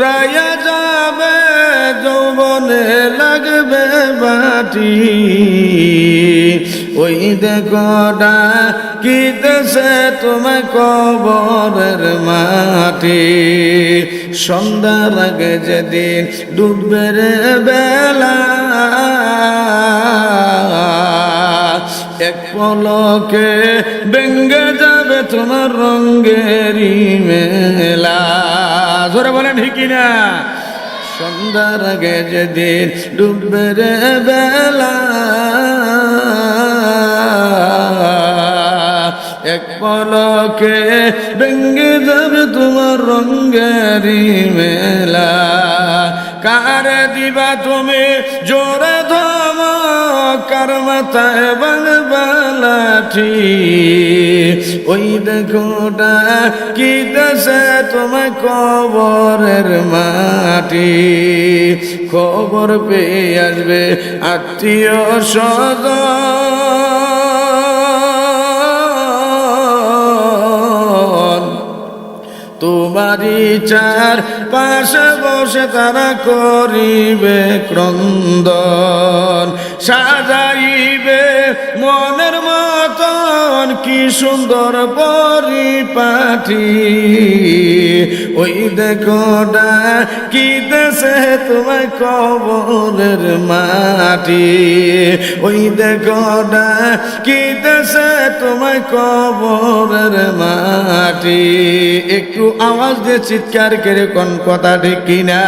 রায়া যাবে, যৌবনে লাগবে বাটি। ওই দেখো দেশে তুমি কবরের মাটি। সন্ধ্যার আগে যেদিন ডুববে বেলা। এক পলকে বেঙ্গে যাবে তোমার রঙ্গেরি মেলা। জোরে বলেন ঠিকই না সন্ধ্যার আগে যেদিন ডুববে রে বেলা, এক পলকে বেঙ্গে যাবে তোমার রঙ্গেরি মেলা। কারে দিবা তুমি জোরে কার মাথায় বালাঠি ওই দেখোটা কি দেশে তোমায় কবরের মাটি। খবর পেয়ে আসবে আত্মীয় স্বজন। তোমারই চার পাশে বসে তারা করিবে ক্রন্দন সাজাইবে মনের মতন কি সুন্দর পরিপাঠি ওই দেখোটা কি দেশে তোমায় কবরের মাটি। ওই দেখোটা কি দেশে তোমায় কবরের মাটি। একটু আওয়াজ দিয়ে চিৎকার করে কোন কথা ঠিক কিনা।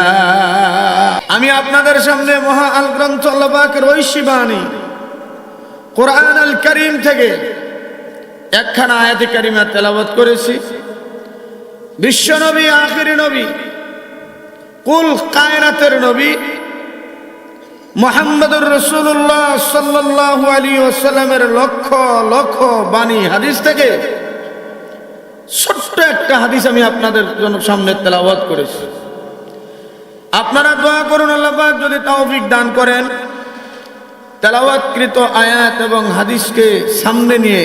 আমি আপনাদের সামনে মহা আল গ্রন্থ ঐশী বাণী। কোরআন আল করিম থেকে একখানা আয়াতি কারিমা তেলাবত করেছি। বিশ্বনবী আখিরি নবী, কুল কায়নাতের নবী মোহাম্মদুর রসুল্লাহ সাল্লাহ আলী ওসাল্লামের লক্ষ লক্ষ বাণী হাদিস থেকে ছোট্ট একটা হাদিস আমি আপনাদের জন্য সামনে তেলাওয়াত করেছি। আপনারা দোয়া করুন, আল্লাহ যদি তৌফিক দান করেন। তেলাওয়াতকৃত আয়াত এবং হাদিসকে সামনে নিয়ে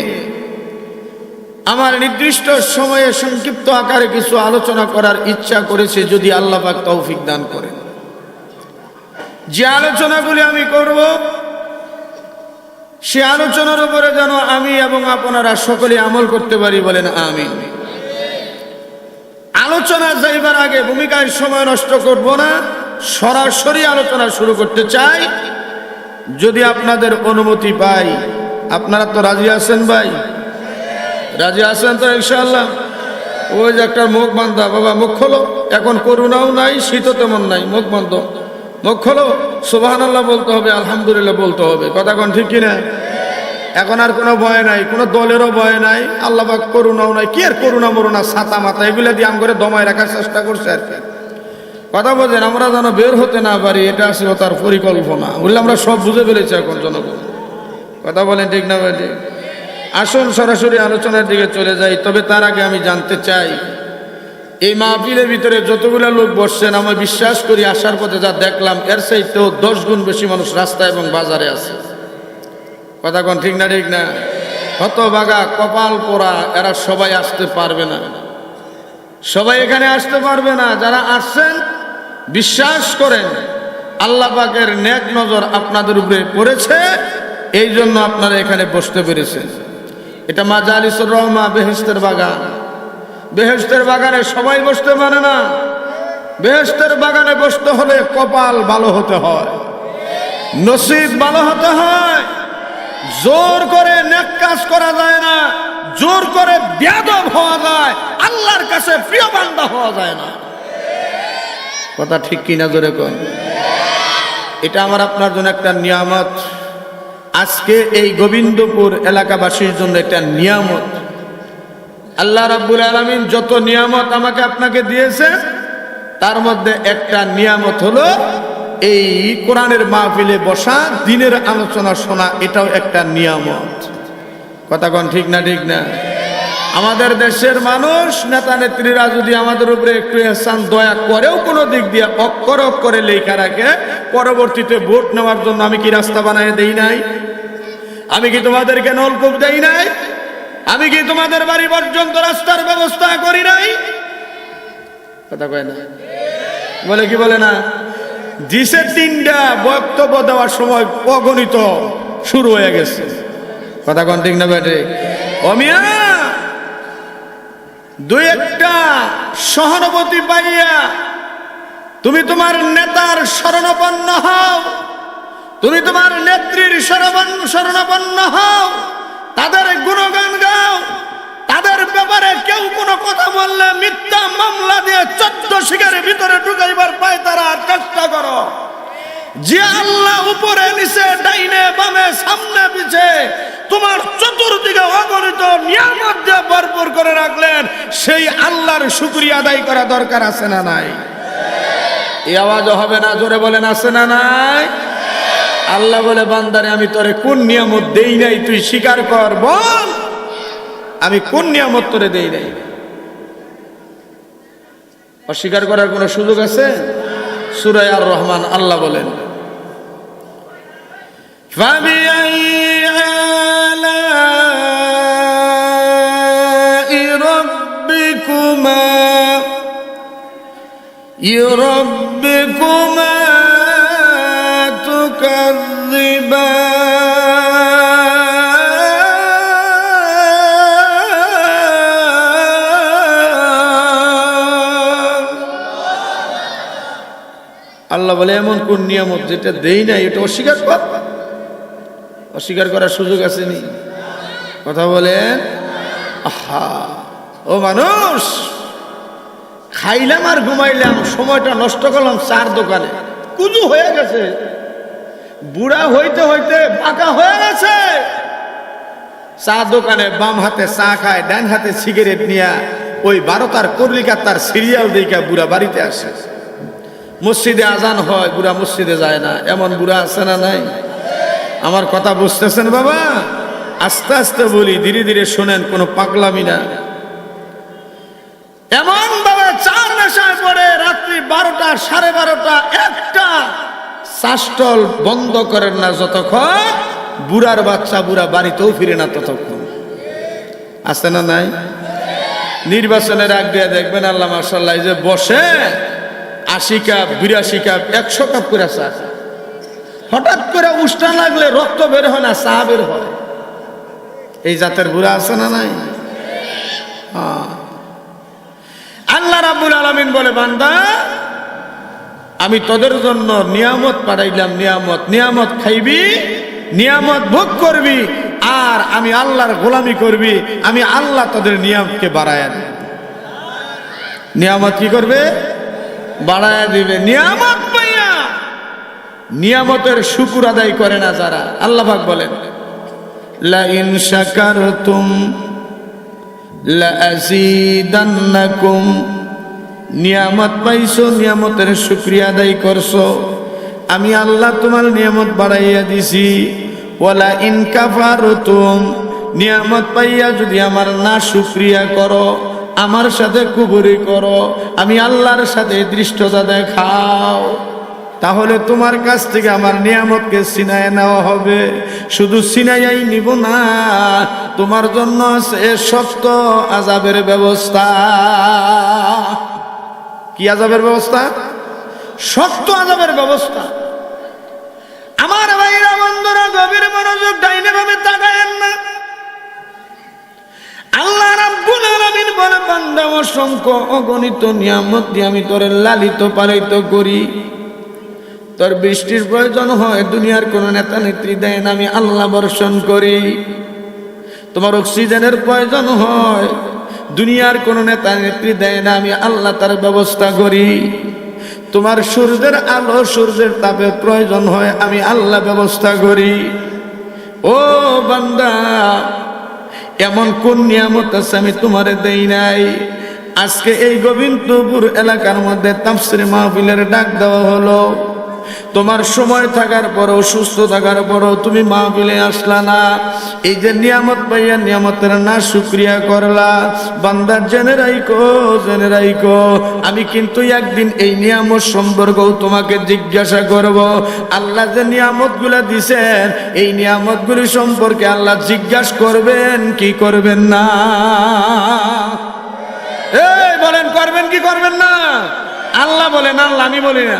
আমার নির্দিষ্ট সময়ে সংক্ষিপ্ত আকারে কিছু আলোচনা করার ইচ্ছা করেছে যদি আল্লাহ পাক তৌফিক দান করেন। যে আলোচনাগুলি আমি করব, সে আলোচনার উপরে যেন আমি এবং আপনারা সকলে আমল করতে পারি বলেন আমি আলোচনা যাইবার আগে ভূমিকায় সময় নষ্ট করব না, সরাসরি আলোচনা শুরু করতে চাই। যদি আপনাদের অনুমতি পাই, আপনারা তো রাজি আছেন ভাই? রাজি আছেন তো ইনশাল্লাহ ওই যে একটা মুখ বান্ধা, বাবা, মুখ খোলো। এখন করুণাও নাই, শীতও তেমন নাই, মুখ বন্ধ। মুখ খোলো সুবাহান আল্লাহ বলতে হবে, আলহামদুলিল্লাহ বলতে হবে। কথা কোন ঠিক কিনা? এখন আর কোনো ভয় নাই, কোনো দলেরও ভয় নাই, আল্লাহ করুণাও নাই, কি আর করুণা মরুণা, ছাতা মাথা, এগুলো দিয়ে আম করে দমায় রাখার চেষ্টা করছে আর কি। কথা বলছেন, আমরা যেন বের হতে না পারি, এটা ছিল তার পরিকল্পনা। বললে আমরা সব বুঝে ফেলেছি এখন জনগণ। কথা বলেন ঠিক না ভাই? আসুন, সরাসরি আলোচনার দিকে চলে যাই, তবে তার আগে আমি জানতে চাই, এই মাহফিলের ভিতরে যতগুলো লোক বসছেন, আমি বিশ্বাস করি আসার পথে যা দেখলাম, এর চাইতেও দশ গুণ বেশি মানুষ রাস্তা এবং বাজারে আছে। কথা কোন ঠিক না ঠিক না? হত বাগা কপাল পোড়া, এরা সবাই আসতে পারবে না। সবাই এখানে আসতে পারবে না। যারা আসছেন বিশ্বাস করেন, আল্লাহ পাকের নেক নজর আপনাদের উপরে পড়েছে, এই জন্য আপনারা এখানে বসতে পেরেছেন। এটা মাজালিসুর রহমা বেহেস্তের বাগান। বেহেস্তের বাগানে সবাই বসতে পারে না। বেহেস্তের বাগানে বসতে হলে কপাল ভালো হতে হয়। নসিব ভালো হতে হয়। জোর করে নেক কাজ করা যায় না। জোর করে বেদব হওয়া যায়। আল্লাহর কাছে প্রিয় বান্দা হওয়া যায় না। কথা ঠিক কিনা জোরে কন এটা আমার আপনার জন্য একটা নিয়ামত। আজকে এই গোবিন্দপুর এলাকাবাসীর জন্য একটা নিয়ামত। আল্লাহ রাব্বুল আলমিন যত নিয়ামত আমাকে আপনাকে দিয়েছে, তার মধ্যে একটা নিয়ামত হলো, এই কোরআনের মাহফিলে বসা, দিনের আলোচনা শোনা, এটাও একটা নিয়ামত। কথা কন ঠিক না ঠিক না? আমাদের দেশের মানুষ, নেতা নেত্রীরা যদি আমাদের উপরে একটু এহসান, দয়া করেও কোনো দিক দিয়ে অক্ষর অক্ষরে লেখা রাখে, পরবর্তীতে ভোট নেওয়ার জন্য আমি কি রাস্তা বানিয়ে দেই নাই? আমি কি তোমাদেরকে নলকূপ দেই নাই? আমি কি তোমাদের বাড়ি পর্যন্ত রাস্তার ব্যবস্থা করি নাই? কথা কয় না? বলে কি বলে না? দিছে তিনটা বক্তব্য দেওয়ার সময় অগণিত শুরু হয়ে গেছে। কথা কন ঠিক না ব্যাটে? অমিয়া! দুই একটা সহানুভূতি পাইয়া তুমি তোমার নেতার শরণাপন্ন হও। তুমি তোমার নেত্রীর শরণাপন্ন হও। তাদের গুণগান গাও। তাদের ব্যাপারে কেউ কোনো কথা বললে মিথ্যা মামলা দিয়ে চোদ্দ শিকারের ভিতরে ঢুকাইবার পায় তারা। চেষ্টা করো। যে আল্লাহ উপরে, নিচে, ডাইনে, বামে, সামনে, পিছে তোমার চতুর্দিকে অগণিত নিয়ামত দিয়ে ভরপুর করে রাখলেন, সেই আল্লাহর শুকরিয়া আদায় করা দরকার আছে না নাই? এই আওয়াজও হবে না, জোরে বলেন, আছে না নাই? আল্লাহ বলে, বান্দারে, আমি তোরে কোন নিয়ামত দেই নাই, তুই স্বীকার কর, বল। আমি কোন নিয়ামত তোরে দেই নাই? অস্বীকার করার কোনো সুযোগ আছে? সুরাই আর রহমান আল্লাহ বলেন। فبأي آلاء ربكما ربكما تكذبان আল্লাহ বলে এমন কোন নিয়ামত যেটা দেই না এটা অস্বীকার কর অস্বীকার করার সুযোগ আছে নি কথা বলেন? আহা, ও মানুষ, খাইলাম আর ঘুমাইলাম, সময়টা নষ্ট করলাম চার দোকানে। কুজু হয়ে গেছে। বুড়া হইতে হইতে বাঁকা হয়ে গেছে। চা দোকানে বাম হাতে চা খায়, ডান হাতে সিগারেট নিয়া ওই বারোটার কর্লিকার তার সিরিয়াল দিকা বুড়া বাড়িতে আসে। মসজিদে আজান হয়, বুড়া মসজিদে যায় না। এমন বুড়া আছে না নাই? আমার কথা বুঝতেছেন বাবা? আস্তে আস্তে বলি, ধীরে ধীরে শোনেন, কোনো পাগলামি না। এমন ভাবে চার নেশায় পড়ে রাত্রি বারোটা, সাড়ে বারোটা, একটা চাষটল বন্ধ করেন না যতক্ষণ বুড়ার বাচ্চা, বুড়া বাড়িতেও ফিরে না ততক্ষণ। আছে না নাই? নির্বাচনের আগ দিয়ে দেখবেন আল্লাহ মার্শাল্লাহ যে বসে আশি কাপ, বিরাশি কাপ, একশো কাপ করে চা হঠাৎ করে উষ্টা লাগলে রক্ত বের হয় না, চা বের হয়। এই জাতের বুড়া আছে না নাই? হ্যাঁ। আল্লাহ রাব্বুল আলামিন বলে, বান্দা, আমি তোদের জন্য নিয়ামত পাঠাইলাম, নিয়ামত। নিয়ামত খাইবি, নিয়ামত ভোগ করবি, আর আমি আল্লাহর গোলামি করবি, আমি আল্লাহ তোদের নিয়ামতকে বাড়ায় নিয়ামত কি করবে? বাড়ায় দিবে। নিয়ামত নিয়ামতের শুকুর আদায় করে না যারা। আল্লাহ পাক বলেন লা ইন শাকারতুম লাজিদান্নাকুম নিয়ামত পাইছো, নিয়ামতের শুক্রিয়া আদায় করছ। আমি আল্লাহ তোমার নিয়ামত বাড়াইয়া দিছি। ওয়ালা ইন কাফারতুম। নিয়ামত পাইয়া যদি আমার না শুক্রিয়া করো, আমার সাথে কুবুরি করো, আমি আল্লাহর সাথে দৃষ্টতা দেখাও। তাহলে তোমার কাছ থেকে আমার নিয়ামতকে সিনায় নেওয়া হবে। শুধু সিনাইয়াই নিব না, তোমার জন্য আছে শক্ত আজাবের ব্যবস্থা। কি আজাবের ব্যবস্থা? শক্ত আজাবের ব্যবস্থা। আমার ভাইরা, বন্ধুরা, গভীর মনোযোগ ডাইনে ভাবে তাকায়েন না। আল্লাহ রাব্বুল আলামিন বলে বান্দা, অসংখ্য অগণিত নিয়ামত দিয়ে আমি তোরে লালিত পালিত করি। তোর বৃষ্টির প্রয়োজন হয়, দুনিয়ার কোন নেতা নেত্রী দেয় না, আমি আল্লাহ বর্ষণ করি। তোমার অক্সিজেনের প্রয়োজন হয়, দুনিয়ার কোন নেতা নেত্রী দেয় না, আমি আল্লাহ তার ব্যবস্থা করি। তোমার সূর্যের আলো সূর্যের তাপের প্রয়োজন হয়, আমি আল্লাহ ব্যবস্থা করি। ও বান্দা, এমন কোন নিয়ামত আছে আমি তোমারে দেই নাই? আজকে এই গোবিন্দপুর এলাকার মধ্যে তাফসির মাহফিলের ডাক দেওয়া হলো। তোমার সময় থাকার পরও, সুস্থ থাকার পরও তুমি মা মাহফিলে আসলা না। এই যে নিয়ামত পাইয়া নিয়ামতের না শুক্রিয়া করলা। বান্দার জেনে রাইকো জেনে রাইকো আমি কিন্তু একদিন এই নিয়ামত সম্পর্কেও তোমাকে জিজ্ঞাসা করব। আল্লাহ যে নিয়ামতগুলা দিছেন, এই নিয়ামত গুলি সম্পর্কে আল্লাহ জিজ্ঞাসা করবেন, কি করবেন না? এই বলেন, করবেন কি করবেন না? আল্লাহ বলেন, আল্লাহ, আমি বলি না।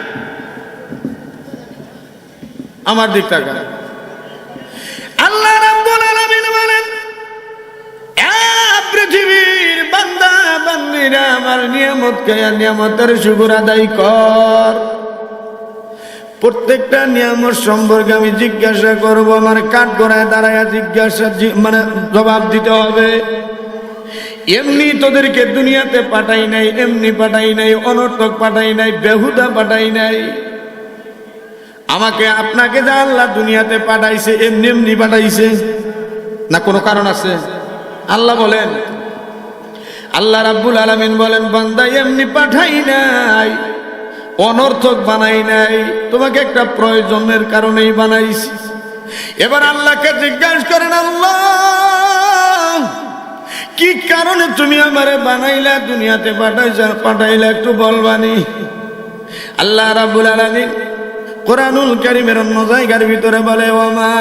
আমার দিক তাকা আল্লাহ আমার কর। প্রত্যেকটা সম্পর্কে আমি জিজ্ঞাসা করব, আমার জিজ্ঞাসা মানে জবাব দিতে হবে। এমনি তোদেরকে দুনিয়াতে পাঠাই নাই, এমনি পাঠাই নাই, অনর্থক পাঠাই নাই, বেহুদা পাঠাই নাই। আমাকে আপনাকে যা আল্লাহ দুনিয়াতে পাঠাইছে, এমনি এমনি পাঠাইছে। না, কোনো কারণ আছে? আল্লাহ বলেন, আল্লাহ রাব্বুল আলামিন বলেন, বান্দা এমনি পাঠাই নাই, অনর্থক বানাই নাই, তোমাকে একটা প্রয়োজনের কারণেই বানাইছি। এবার আল্লাহকে জিজ্ঞাসা করেন, আল্লাহ, কি কারণে তুমি আমারে বানাইলা, দুনিয়াতে পাঠাইছা পাঠাইলা একটু বলবানি। আল্লাহ রাব্বুল আলামিন কোরআনুল কারীমের অন্য জায়গার ভিতরে বলে ওমা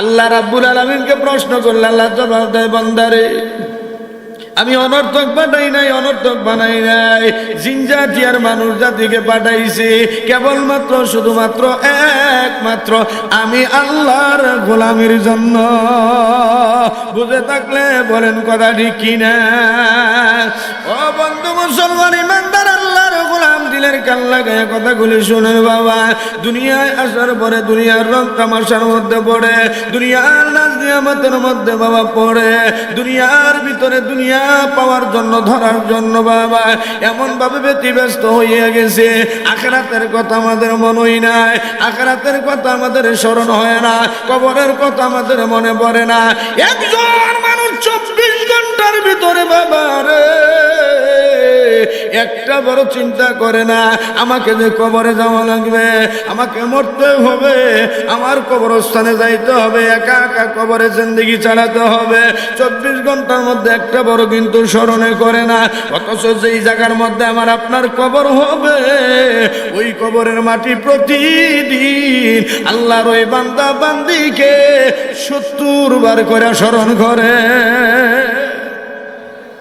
আল্লাহ রাব্বুল আলমিনকে প্রশ্ন করলে আল্লাহ জবাব দেয়, বন্দারে আমি অনর্থক পাঠাই নাই, অনর্থক বানাই নাই। জিনজাতিয়ার মানুষ জাতিকে পাঠাইছি, কেবলমাত্র, শুধুমাত্র একমাত্র আমি আল্লাহর গোলামির জন্য। বুঝে থাকলে বলেন কথা ঠিক কিনা? ও বন্ধু মুসলমান গোলাম দিলের কাল্লা গায়ে কথাগুলি শুনে বাবা। দুনিয়ায় আসার পরে দুনিয়ার রং তামাশার মধ্যে পড়ে। দুনিয়ার নাচ নিয়ামতের মধ্যে বাবা পড়ে। দুনিয়ার ভিতরে দুনিয়া পাওয়ার জন্য, ধরার জন্য বাবা। এমন ভাবে ব্যতিব্যস্ত হয়ে গেছে। আখরাতের কথা আমাদের মনেই নাই। আখরাতের কথা আমাদের স্মরণ হয় না। কবরের কথা আমাদের মনে পড়ে না। একজন মানুষ চব্বিশ ঘণ্টার ভিতরে বাবা রে। একটা বড় চিন্তা করে না, আমাকে যে কবরে যাওয়া লাগবে, আমাকে মরতে হবে, আমার কবরস্থানে যাইতে হবে, একা একা কবরে জিন্দগি চালাতে হবে। চব্বিশ ঘণ্টার মধ্যে একটা বড় কিন্তু স্মরণে করে না, অথচ যেই জায়গার মধ্যে আমার আপনার কবর হবে, ওই কবরের মাটি প্রতিদিন আল্লাহর ওই বান্দা বান্দিকে সত্তর বার করে স্মরণ করে।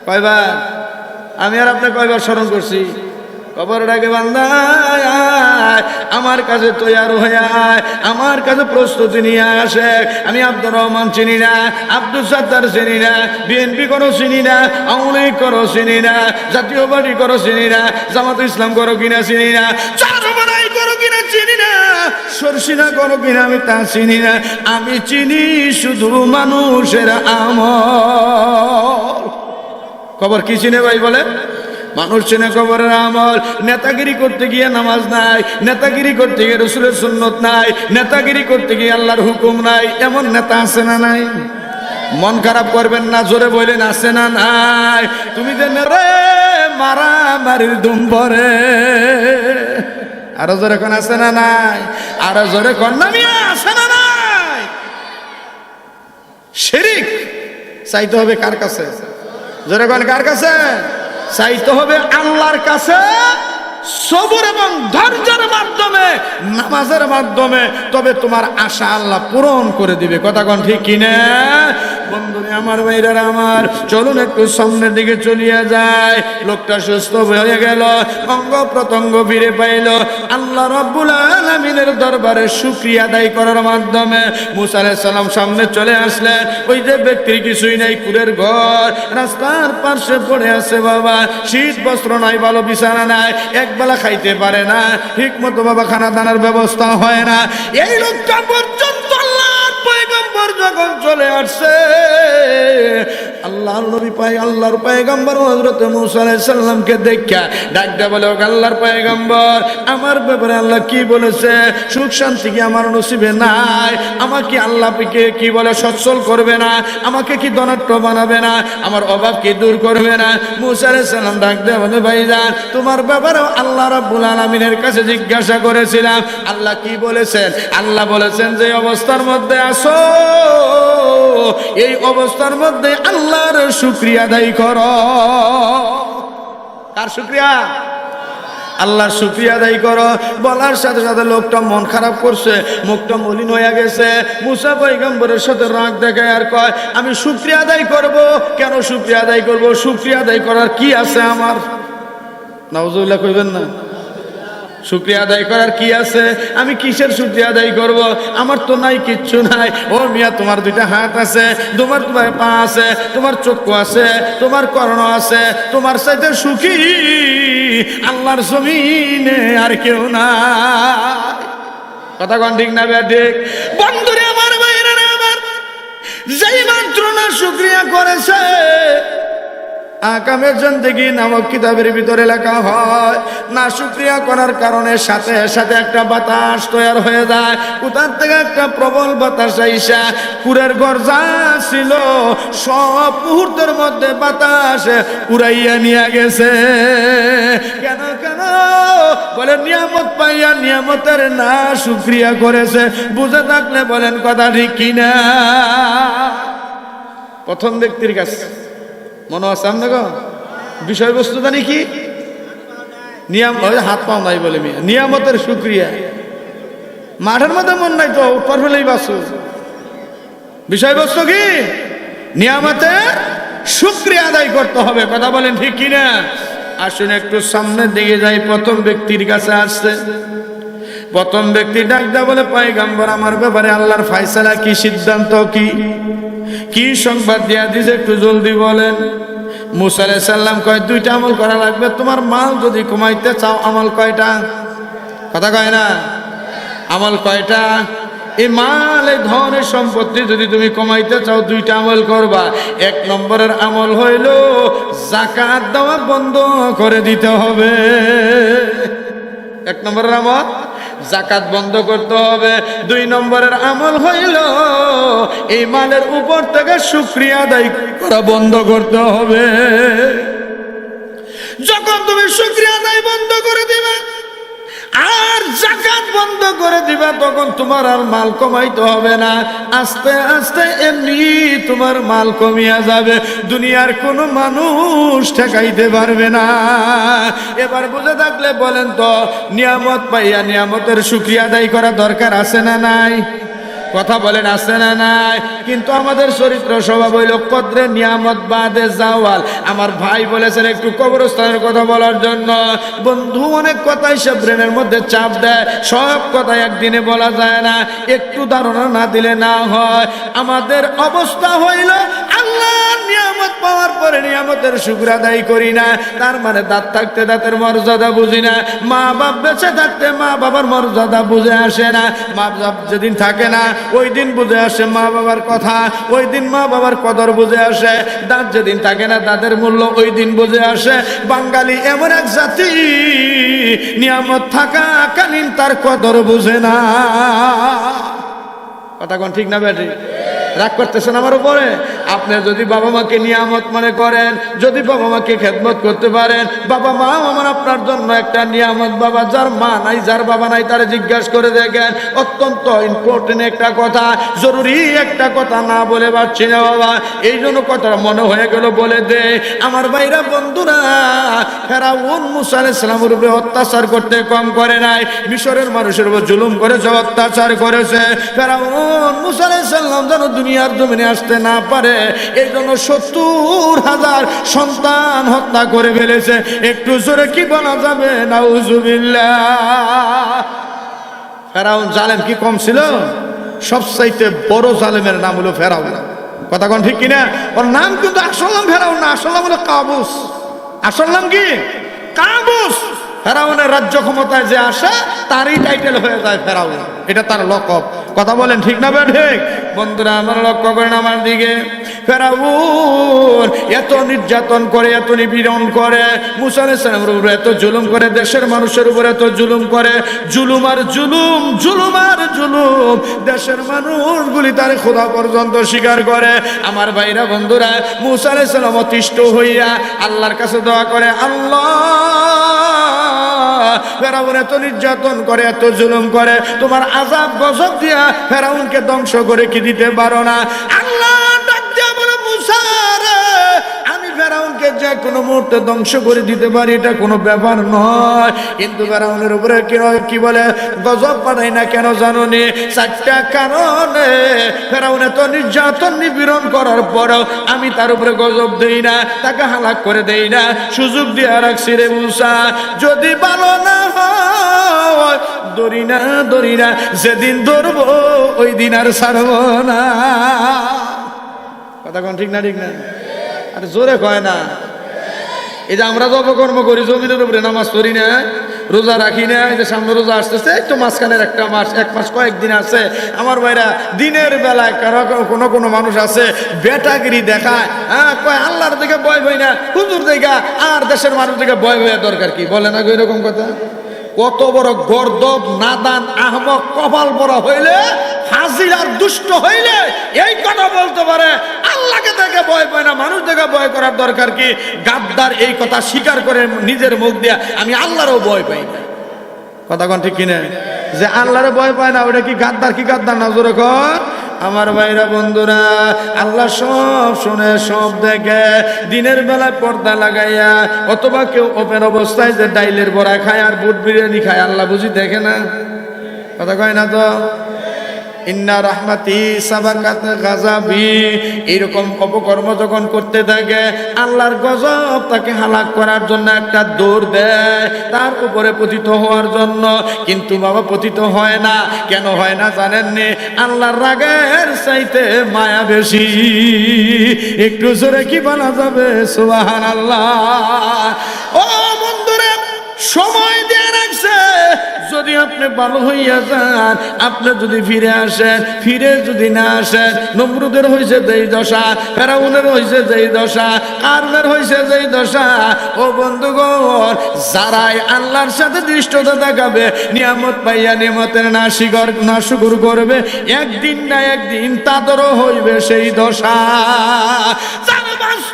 কয়বার? আমি আর আপনি কয়বার স্মরণ করছি? কবরের আগে বান্দা আয়, আয়, আমার কাছে তৈয়ার হয়ে আয় আমার কাছে প্রস্তুতি নিয়ে আসে। আমি আব্দুর রহমান চিনি না আব্দুল সাত্তার চিনি না বিএনপি করো চিনি না আওয়ামী লীগ করো চিনি না জাতীয় পার্টি করো চিনি না জামাত ইসলাম করো কিনা চিনি না কিনা আমি তা চিনি না। আমি চিনি শুধু মানুষের আমল। কবর কি চিনে ভাই বলে? মানুষ চিনে কবরের আমল। নেতাগিরি করতে গিয়ে নামাজ নাই, নেতাগিরি করতে গিয়ে রসুলের সুন্নত নাই, নেতাগিরি করতে গিয়ে আল্লাহর হুকুম নাই। এমন নেতা আছে না নাই? মন খারাপ করবেন না, জোরে বললেন আছে না নাই? তুমি যে রে মারা মারির দুম পরে আরও জোরে কোন আছে না নাই? আরও জোরে কোন নামিয়া আছে না নাই? শিরিক চাইতে হবে কার কাছে? জোরে কোন, কার কাছে? চাইতে হবে আল্লাহর কাছে সবর এবং ধৈর্যের মাধ্যমে, নামাজের মাধ্যমে। তবে তোমার আশা আল্লাহ পূরণ করে দিবে। কথা কোন ঠিক কিনা? বন্ধুরে, আমার ভাইরা আমার, চলুন একটু সামনের দিকে চলিয়া যায়। লোকটা সুস্থ হয়ে গেল অঙ্গ প্রত্যঙ্গ ফিরে পাইল। আল্লাহ রব্বুল আলমিনের দরবারে শুক্রিয়া আদায় করার মাধ্যমে মুসা সালাম সামনে চলে আসলেন। ওই যে ব্যক্তির কিছুই নাই কুড়ের ঘর, রাস্তার পাশে পড়ে আছে বাবা। শীত, বস্ত্র নাই, ভালো বিছানা নাই একবেলা খাইতে পারে না। ঠিক মতো বাবা খানা দানার ব্যবস্থা হয় না। এই লোকটা পর্যন্ত যখন চলে আসছে। আল্লাহ নবী পাই আল্লাহর পায়গাম্বর হযরত মুসা দেখা ডাকটা বলে "ও আল্লাহর পায়গাম্বর, আমার ব্যাপারে আল্লাহ কি বলেছে? সুখ শান্তি কি আমার নসিবে নাই? আমাকে আল্লাহ কে বলে, সচ্ছল করবে না? আমাকে কি ধনাট্য বানাবে না? আমার অভাব কি দূর করবে না? মুসা আলাইহিস সালাম ডাক দেয়া বলে, ভাইজান, তোমার ব্যাপারে আল্লাহ রাব্বুল আলামিনের কাছে জিজ্ঞাসা করেছিলাম। আল্লাহ কি বলেছেন? আল্লাহ বলেছেন যে, অবস্থার মধ্যে আসো। এই অবস্থার মধ্যে আল্লাহর শুক্রিয়া আদায় কর। কার শুক্রিয়া? আল্লাহর শুক্রিয়া আদায় করো। বলার সাথে সাথে লোকটা মন খারাপ করছে, মুখটা মলিন হয়ে গেছে। মুসা পৈগম্বরের সাথে রাগ দেখায় আর কয়, আমি শুক্রিয়া আদায় করব। কেন শুক্রিয়া আদায় করব? শুক্রিয়া আদায় করার কি আছে আমার? নাউজুবিল্লাহ কইবেন না। শুক্রিয়া আদায় করার কি আছে? আমি কিসের শুক্রিয়া আদায় করব? আমার তো নাই, কিচ্ছু নাই। ও মিয়া, তোমার দুইটা হাত আছে, তোমার তোমার পা আছে, তোমার চক্ষু আছে, তোমার কর্ণ আছে, তোমার সাথে সুখী আল্লাহর জমিনে আর কেউ না কথা কন ঠিক না ঠিক? বন্ধুরে, আমার বাইরে আমার, যেই মাত্র না শুক্রিয়া করেছে আকামের জন্দেগি নামক কিতাবের ভিতরে লেখা হয়, না শুক্রিয়া করার কারণে সাথে সাথে একটা বাতাস তৈরি হয়ে যায়। কোথার থেকে একটা প্রবল বাতাস আইসা, কুরের যা ছিল, সব মুহূর্তের মধ্যে বাতাস উড়াইয়া নিয়ে গেছে। কেন কেন? বলে, নিয়ামত পাইয়া নিয়ামতের না শুক্রিয়া করেছে। বুঝে থাকলে বলেন কথা ঠিক কিনা? প্রথম ব্যক্তির কাছে। মনে আছে আপনাকে বিষয়বস্তু জানি কি? নিয়াম হাত পাও নাই বলে মিয়া। নিয়ামতের শুক্রিয়া। মাঠের মধ্যে মন নাই তো, উপর ফেলেই বাসু বিষয়বস্তু কি? নিয়ামতের সুক্রিয়া আদায় করতে হবে। কথা বলেন ঠিক কিনা? আসুন একটু সামনের দিকে যাই। প্রথম ব্যক্তির কাছে আসছে। প্রথম ব্যক্তি ডাকদা বলে পাইগাম্বর আমার ব্যাপারে আল্লাহর ফাইসালা কি, সিদ্ধান্ত কি? কি সংবাদ দিয়া দিছে, একটু জলদি বলেন। মুসা আলাইহিস সাল্লাম কয়, দুইটা আমল করা লাগবে। তোমার মাল যদি কমাইতে চাও, আমল কয়টা? কথা কয় না? আমল কয়টা? এই মাল, এই ধনের সম্পত্তি যদি তুমি কমাইতে চাও, দুইটা আমল করবা। এক নম্বরের আমল হইল জাকাত দেওয়া বন্ধ করে দিতে হবে। এক নম্বরের আমল? জাকাত বন্ধ করতে হবে। দুই নম্বরের আমল হইল, এই মালের উপর থেকে সুক্রিয়া আদায় করা বন্ধ করতে হবে। যখন তুমি সুক্রিয়া আদায় বন্ধ করে দিবে আর জাকাত বন্ধ করে দিবা, তখন তোমার আর মাল কমাইতে হবে না। আস্তে আস্তে এমনি তোমার মাল কমিয়া যাবে। দুনিয়ার কোনো মানুষ ঠেকাইতে পারবে না। এবার বুঝে থাকলে বলেন তো, নিয়ামত পাইয়া নিয়ামতের সুক্রিয়া আদায় করা দরকার আছে না নাই? কথা বলেন, আছে না নাই? কিন্তু আমাদের চরিত্র স্বভাব হইল কদ্রে নিয়ামত, বাদে জাওয়াল। আমার ভাই বলেছেন, একটু কবরস্থানের কথা বলার জন্য। বন্ধু, অনেক কথাই সে ব্রেনের মধ্যে চাপ দেয়। সব কথা একদিনে বলা যায় না। একটু ধারণা না দিলে না হয়। আমাদের অবস্থা হইল পাওয়ার পরে নিয়ামতের শুক্র আদায় করি না। তার মানে দাঁত থাকতে দাঁতের মর্যাদা বুঝি না। মা বাপ বেঁচে থাকতে মা বাবার মর্যাদা বুঝে আসে না। মা বাপ যেদিন থাকে না, ওই দিন বুঝে আসে মা বাবার কথা। ওই দিন মা বাবার কদর বুঝে আসে। দাঁত যেদিন থাকে না, দাঁতের মূল্য ওই দিন বুঝে আসে। বাঙালি এমন এক জাতি, নিয়ামত থাকা কালীন তার কদর বুঝে না। কথা কোন ঠিক না ব্যাটি রাগ করতেছেন আমার উপরে? আপনি যদি বাবা মাকে নিয়ামত মনে করেন, যদি বাবা মাকে খেদমত করতে পারেন, বাবা মা আমার আপনার জন্য একটা নিয়ামত বাবা, যার মা নাই, যার বাবা নাই, তারা জিজ্ঞাসা করে দেখেন। অত্যন্ত ইম্পর্টেন্ট একটা কথা, জরুরি একটা কথা না বলে পারছি না বাবা। এই জন্য কথাটা মনে হয়ে গেল বলে দে। আমার ভাইরা, বন্ধুরা, ফেরাউন মুসা আলাইসালামের উপরে অত্যাচার করতে কম করে নাই। মিশরের মানুষের উপর জুলুম করেছে, অত্যাচার করেছে। ফেরাউন মুসা আলাইসাল্লাম যেন দুনিয়ার জমিনে আসতে না পারে। এই জন্য সত্তর হাজার সন্তান হত্যা করে ফেলেছে। একটু জোরে কি বলা যাবে? নাউজুবিল্লাহ। ফেরাউন জালেম কি কম ছিল? সবচাইতে বড় জালেমের নাম হলো ফেরাউন। কথা কোন ঠিক কিনা? ওর নাম কিন্তু আসল নাম ফেরাউন না, আসল নাম হলো কাবুস। আসল নাম কি? কাবুস। ফেরাউনের রাজ্য ক্ষমতায় যে আসে, তারই টাইটেল হয়ে যায় ফেরাউন। এটা তার লকব। কথা বলেন ঠিক না ঠিক বন্ধুরা, আমার লক্ষ্য করেন আমার দিকে। ফেরাউন এত নির্যাতন করে, এত নিপীড়ন করে, মুসা আলাইসালামের উপরে এত জুলুম করে, দেশের মানুষের উপরে এত জুলুম করে, জুলুম আর জুলুম জুলুম আর জুলুম, দেশের মানুষগুলি তার খোদা পর্যন্ত স্বীকার করে। আমার ভাইরা, বন্ধুরা, মুসা আলাইসালাম অতিষ্ঠ হইয়া আল্লাহর কাছে দোয়া করে, আল্লাহ ফেরাউন এত নির্যাতন করে, এত জুলুম করে, তোমার আজাব গজব দিয়া ফেরাউনকে ধ্বংস করে কি দিতে পারো না? যে কোনো মুহূর্তে ধ্বংস করে দিতে পারি, এটা কোনো ব্যাপার নয়। কিন্তু ফেরাউনের উপরে কি বলে? গজব পাঠাই না কেন জানো নি চারটা কারণে ফেরাউন এত নির্যাতন নিপীড়ন করার পরেও আমি তার উপরে গজব দেই না, তাকে হালাক করে দেই না। সুযোগ দিয়ে রাখছি রে মুসা। যদি ভালো না হয় দড়ি না দড়ি না, যেদিন ধরবো ওই দিন আর ছাড়বো না। কথা কোন ঠিক না ঠিক না? আরে জোরে কয় না। এই যে আমরা তো অপকর্ম করি, জমিনের উপরে নামাজ পড়ি না, রোজা রাখি না, এই যে সামনে রোজা আসতেছে তো মাঝখানের একটা মাস, এক মাস কয়েকদিন আছে। আমার ভাইরা, দিনের বেলায় কারও কোনো কোনো মানুষ আছে, বেটাগিরি দেখায় হ্যাঁ কয় আল্লাহর দিকে ভয় ভয় না, হুজুর দেখা আর দেশের মানুষ থেকে ভয় ভয় দরকার কি? বলে না এরকম কথা? কত বড় গর্দব, নাদান, আহমক, কপাল বড় হইলে হাজির আর দুষ্ট হইলে এই কথা বলতে পারে। আল্লাহকে দেখে ভয় পায় না, মানুষ দেখে ভয় করার দরকার কি? গাদ্দার এই কথা স্বীকার করে নিজের মুখ দিয়ে, আমি আল্লাহরও ভয় পাই না। কথা কোন ঠিক কিনে? যে আল্লাহরে ভয় পায় না, ওটা কি গাদ্দার? কি গাদ্দার? না জোরে কর। আমার ভাইরা, বন্ধুরা, আল্লাহ সব শুনে, সব দেখে, দিনের বেলায় পর্দা লাগাইয়া, অথবা কেউ ওপেন অবস্থায় যে ডাইলের বড়া খায় আর বুট বিরিয়ানি খায়, আল্লাহ বুঝি দেখে না? কথা কয় না তো? ইন্না রহমাতি সাবাকাত গাজাবি এরকম অপকর্ম যখন করতে থাকে, আল্লাহর গজব তাকে হালাক করার জন্য একটা দৌড় দেয়, তার উপরে পতিত হওয়ার জন্য। কিন্তু বাবা পতিত হয় না। কেন হয় না জানেননি? আল্লাহর রাগের চাইতে মায়া বেশি। একটু জোরে কি বলা যাবে? সুবাহান আল্লাহ ও বন্ধুরা, সময় রাখছে যদি আপনি ভালো হইয়া যান, আপনি যদি ফিরে আসেন, ফিরে যদি না আসেন, নমরুদের হয়েছে যেই দশা, ফেরাউনের হয়েছে যেই দশা কারণের হয়েছে যেই দশা, ও বন্ধুগণ, যারাই আল্লাহর সাথে দৃষ্টতা দেখাবে, নিয়ামত পাইয়া নিয়ামতের না শিকর, না শুকুর করবে, একদিন না একদিন তাদেরও হইবে সেই দশা। যারা চব্বিশ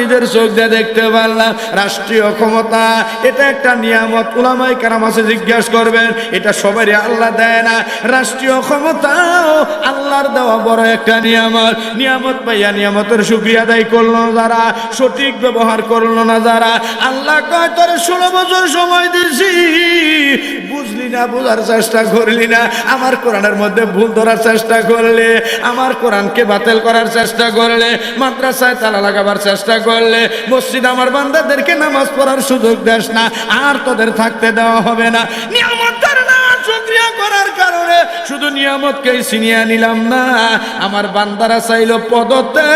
নিজের দেখতে পারলাম, রাষ্ট্রীয় ক্ষমতা, এটা একটা নিয়ামত করবেন, এটা সবারই আল্লাহ দেয় না, রাষ্ট্রীয় বড় একটা পাইয়া নিয়ামতের সুক্রিয়া আদায় করল যারা, সঠিক ব্যবহার করল না যারা। আল্লাহ কয়, তোর ষোলো বছর সময় দিছি, বুঝলি না, বোঝার চেষ্টা করলি না, আমার কোরআনের মধ্যে ভুল ধরার চেষ্টা করলে, আমার কোরআনকে বাতিল করার চেষ্টা করলে, মাদ্রাসায় তালা লাগাবার চেষ্টা করলে, মসজিদ আমার বান্দাদেরকে নামাজ পড়ার সুযোগ দেস না, আর তোদের থাকতে দেওয়া হবে না। নিয়ামতের না করার কারণে শুধু নিয়ামতকেই ছিনিয়ে নিলাম না, আমার বান্দারা চাইল পদতে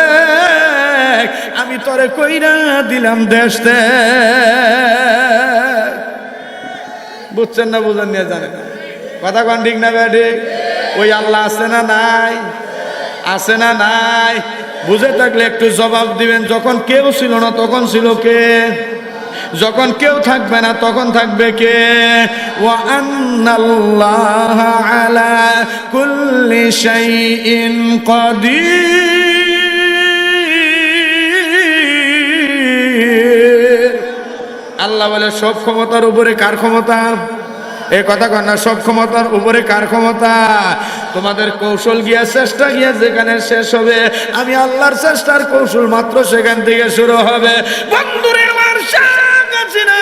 আমি তোরে কইরা দিলাম দেশ বুঝছেন না, বুঝেন নিয়ে জানেন কথা কন ঠিক না ব্যাডি ওই আল্লাহ আছে না নাই? আছে না নাই? বুঝে থাকলে একটু জবাব দিবেন, যখন কেউ ছিল না তখন ছিল কে? যখন কেউ থাকবে না তখন থাকবে কে? আন্নাল্লাহ আলা আল্লাহ বলে, সব ক্ষমতার উপরে কার ক্ষমতা? এ কথা না, সব ক্ষমতার উপরে কার ক্ষমতা? তোমাদের কৌশল গিয়া, চেষ্টা গিয়া যেখানে শেষ হবে, আমি আল্লাহর চেষ্টার কৌশল মাত্র সেখান থেকে শুরু হবে। বন্ধুরের আমার শেখ হাসিনা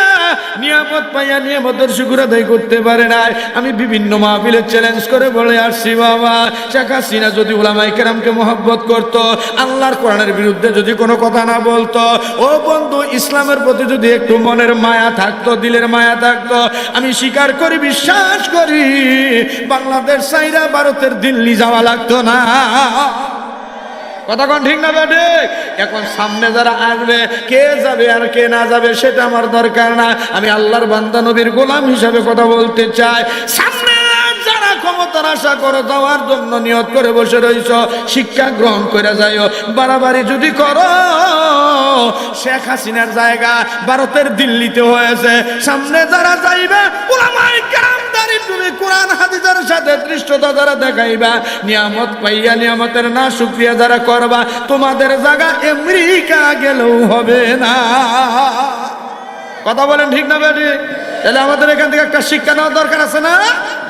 নিয়ামত পাইয়া নিয়ামতের শুকুর আদায় করতে পারে নাই। আমি বিভিন্ন মাহফিলে চ্যালেঞ্জ করে বলে আসছি, বাবা। শেখ হাসিনা যদি ওলামাই কেরামকে মহব্বত করত, আল্লাহর কোরআনের বিরুদ্ধে যদি কোনো কথা না বলতো, ও বন্ধু, ইসলামের প্রতি যদি একটু মনের মায়া থাকতো, দিলের মায়া থাকতো, আমি স্বীকার করি, বিশ্বাস করি, বাংলাদেশ সাইরা ভারতের দিল্লি যাওয়া লাগতো না। কতক্ষণ ঠিক না বেটে এখন সামনে যারা আসবে, কে যাবে আর কে না যাবে সেটা আমার দরকার না। আমি আল্লাহর বান্দা, নবীর গোলাম হিসাবে কথা বলতে চাই। সামনে যারা ক্ষমতার আশা করো যাওয়ার জন্য নিয়ত করে বসে রইছ, শিক্ষা গ্রহণ করে যাইও। বাড়াবাড়ি যদি করো, শেখ হাসিনার জায়গা ভারতের দিল্লিতে হয়েছে। সামনে যারা যাইবে কামদারি তুমি কোরআন হাদিসের সাথে দৃষ্টতা যারা দেখাইবা, নিয়ামত পাইয়া নিয়ামতের না শুক্রিয়া যারা করবা, তোমাদের জায়গা আমেরিকা গেলেও হবে না। কথা বলেন ঠিক না বেটি তাহলে আমাদের এখান থেকে একটা শিক্ষা নেওয়ার দরকার আছে না?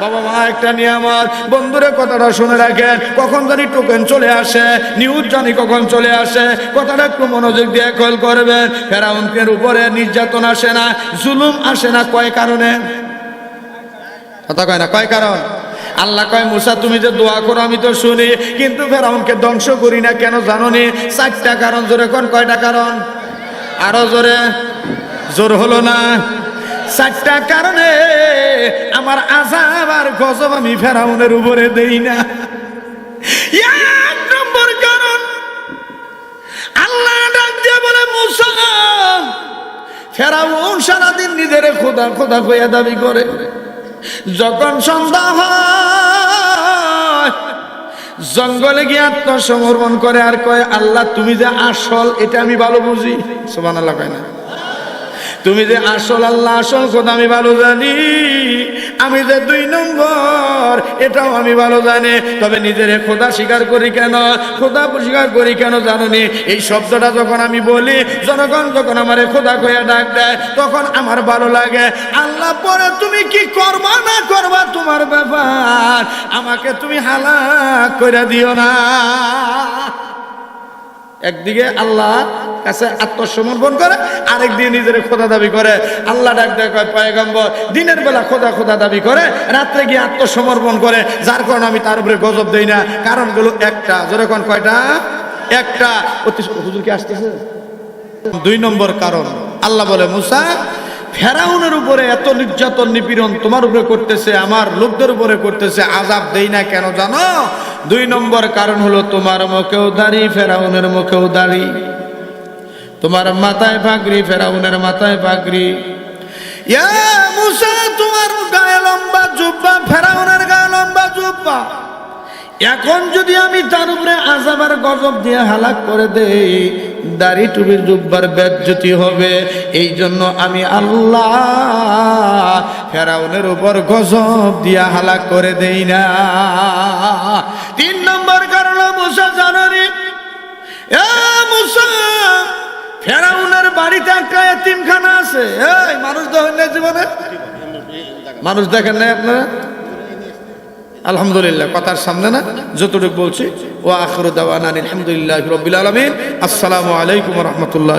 বাবা মা, একটা নিয়ামত। বন্ধুরে, কথাটা শুনে রাখেন। কখন জানি টোকেন চলে আসে নিউজ জানি কখন চলে আসে। কথাটা একটু মনোযোগ দিয়ে কল করবেন। ফেরাউনকের উপরে নির্যাতন আসে না, জুলুম আসে না, কয় কারণে? কথা কয় না, কয় কারণ? আল্লাহ কয়, মুসা, তুমি যে দোয়া করো, আমি তো শুনি। কিন্তু ফেরাউনকে ধ্বংস করি না কেন জানো নি চারটা কারণ, জোরে কোন কয়টা কারণ? আরও জোরে, জোর হলো না। চারটা কারণে আমার আজাব আর গজব আমি ফেরাউনের উপরে দেই না। ফেরাউন সারাদিন নিজের খোদা খোদা কইয়া দাবি করে। যখন সন্ধ্যা হয়, জঙ্গলে গিয়ে আত্মসমর্পণ করে আর কয়, আল্লাহ, তুমি যে আসল, এটা আমি ভালো বুঝি। সোমান আল্লাহ কয় না। তুমি যে আসল, আল্লাহ, আসল কথা আমি ভালো জানি। আমি যে দুই নম্বর এটাও আমি ভালো জানি। তবে নিজের খোদা স্বীকার করি কেন? খোদা স্বীকার করি কেন জানুনি? এই শব্দটা যখন আমি বলি, জনগণ যখন আমার খোদা কইয়া ডাক দেয়, তখন আমার ভালো লাগে। আল্লাহ পরে তুমি কি করবা না করবা তোমার ব্যাপার? আমাকে তুমি হালা করে দিও না। একদিকে আল্লাহ কাছে আত্মসমর্পণ করে, আরেকদিকে নিজের খোদা দাবি করে। আল্লাহ ডাক কয়, পয়গম্বর, দিনের বেলা খোদা খোদা দাবি করে, রাত্রে গিয়ে আত্মসমর্পণ করে, যার কারণে আমি তার উপরে গজব দেই না। কারণগুলো একটা যেরকম কয়টা? একটা। অতি হুজুর কি আসতেছে? দুই নম্বর কারণ। আল্লাহ বলে, মুসা, ফেরাউনের উপরে এত নির্যাতন নিপীড়ন তোমার উপরে করতেছে, আমার লোকদের উপরে করতেছে আজাব দেই না কেন জানো? দুই নম্বর কারণ হলো তোমার মুখেও দাড়ি, ফেরাউনের মুখেও দাড়ি। তোমার মাথায় পাগড়ি ফেরাউনের মাথায় পাগড়ি তোমার গায়ে লম্বা জুব্বা, ফেরাউনের গায়ে লম্বা জুব্বা। এখন যদি আমি তার উপরে আজাবার গজব দিয়ে হালাক করে দেই দাড়ি টুপির জুব্বার ব্যাজ্যতি হবে। এই জন্য আমি আল্লাহ ফেরাউনের উপর গজব দিয়া হালাক করে দেই না। তিন নম্বর কারণ মুসা জানানি, এ মুসা, ফেরাউনের বাড়িতে একটা এতিমখানা আছে। এই, মানুষ দেখেন না জীবনে? মানুষ দেখেন না আপনারা? আলহামদুলিল্লাহ, কথার সামনে না, যতটুকু বলছি ও আখর দাওয়ান আলহামদুলিল্লাহ রবিল আলমিন, আসসালামু আলাইকুম রহমতুল্লাহ